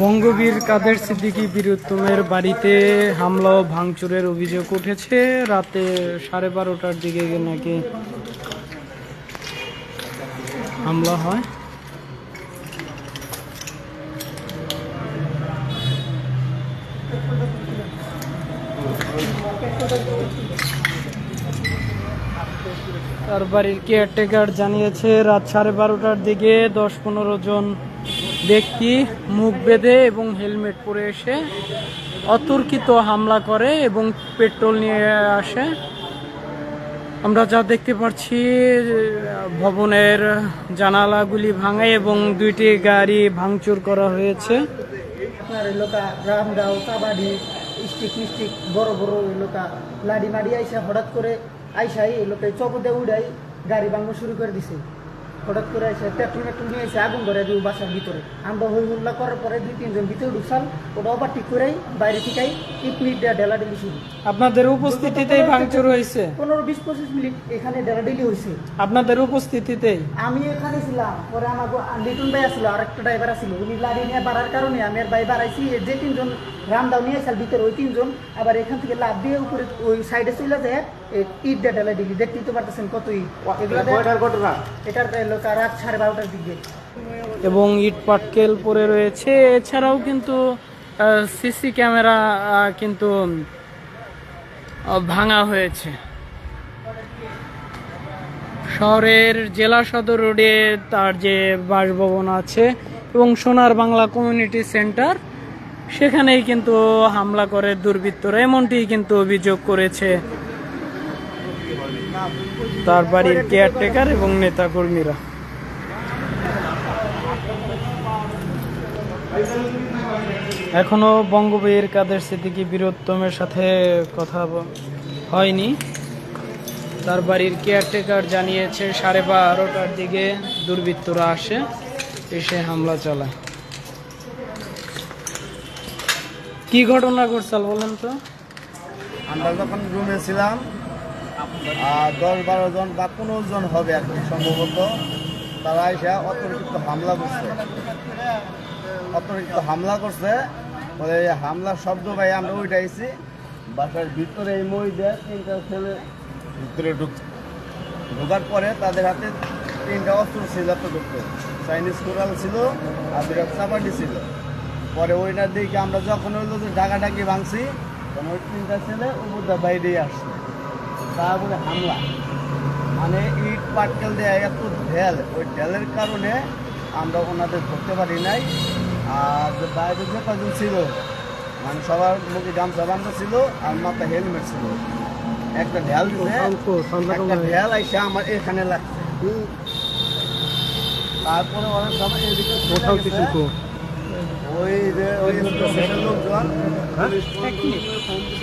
বঙ্গবীর কাদের সিদ্দিকী বীরুত্তমের বাড়িতে হামলা ও ভাঙচুরের অভিযোগ উঠেছে। রাতে সাড়ে বারোটার দিকে নাকি হামলা হয়। তার বাড়ির কেয়ারটেকার জানিয়েছে, রাত সাড়ে বারোটার দিকে দশ পনেরো জন ব্যক্তি মুখ বেঁধে এবং হেলমেট পরে এসে অতর্কিত হামলা করে এবং পেট্রোল নিয়ে আসে। আমরা যা দেখতে পাচ্ছি ভবনের জানালাগুলি ভাঙে এবং দুইটি গাড়ি ভাঙচুর করা হয়েছে। আপনার এলাকা রামগাঁও কাবাডি, স্টিক মিস্টিক, বড় বড় এলাকা। লাডি মাডি আইসা হঠাৎ করে আইসাই এলাকায় চকতে উড়াই, গাড়ি ভাঙবো শুরু করে দিছে। হঠাৎ করে আইসা পেট্রোল পেট্রোল নিয়ে এসে আগুন করে দিও বাসার ভিতরে। আমরা হই হুল্লা করার পরে দুই তিনজন ভিতরে ঢুকসাল ওটা আবার ঠিক করেই বাইরে থেকেই দেওয়া ডেলাডেলি শুরু। আপনাদের উপস্থিতিতেই ভাঙচুর হয়েছে? পনেরো বিশ পঁচিশ মিনিট এখানে ডেলাডেলি হয়েছে। আপনাদের উপস্থিতিতেই? আমি এখানে ছিলাম পরে আমাকে লিটন ভাই আসলো আর একটা ড্রাইভার আসলো। উনি লাড়ি নিয়ে বাড়ার কারণে আমি আর ভাই বাড়াইছি যে তিনজন রামদাও নিয়ে আসাল ভিতরে ওই তিনজন আবার এখান থেকে লাভ দিয়ে উপরে ওই সাইডে চলে যায় ইট ডেটালে দিলি। দেখতেই তো পারতেছেন কত ইট। এগুলো এটার লোক রাত সাড়ে বারোটার দিকে। এবং ইট পাটকেল পড়ে রয়েছে। এছাড়াও কিন্তু সিসি ক্যামেরা কিন্তু ভাঙা হয়েছে। শহরের জেলা সদর রোডে তার যে বাসভবন আছে এবং সোনার বাংলা কমিউনিটি সেন্টার সেখানেই কিন্তু হামলা করে দুর্বৃত্তরা এমনটি কিন্তু অভিযোগ করেছে তার বাড়ির কেয়ারটেকার এবং নেতাকর্মীরা। এখনও বঙ্গবীর কাদের সিদ্দিকী বীরোত্তমের সাথে কথা হয়নি। তার বাড়ির কেয়ারটেকার জানিয়েছে, সাড়ে বারোটার দিকে দুর্বৃত্তরা আসে, এসে হামলা চালায়। কি ঘটনা ঘটছাল বলেন তো? আমরা যখন রুমে ছিলাম দশ বারো জন বা পনেরো জন হবে এখন সম্ভবত, তারা এসে অতর্কিত হামলা করছে। অতর্কিত হামলা করছে এই হামলার শব্দ পাই আমরা উঠাইছি বাসার ভিতরে এই দেয় তিনটা ছেলে ভিতরে ঢুকছে ঢোকার পরে তাদের হাতে তিনটা অস্ত্র ছিল ঢুকতো চাইনিজ কোরাল ছিল, আর দুটা চাপাটি ছিল। পরে ওইটার দিকে আমরা যখন হইল যে ঢাকাঢাকি ভাঙছি তখন ওই তিনটা ছেলে উপরটা বাইরেই আসছে। তারপরে হামলা। মানে ইট পাটকেল দেয় এত ঢেল ওই ঢেলের কারণে আমরা ওনাদের ধরতে পারি নাই। আর বাইরে যে কজন ছিল মানে সবার মুখে গামছা বান্ধা ছিল আর মাথা হেলমেট ছিল। একটা ঢেল একটা ঢেল আইসা আমার এখানে লাগছে। তারপরে অনেক সময় এদিকে hoy de hoy en el Consejo Local. ¿Ah? Aquí.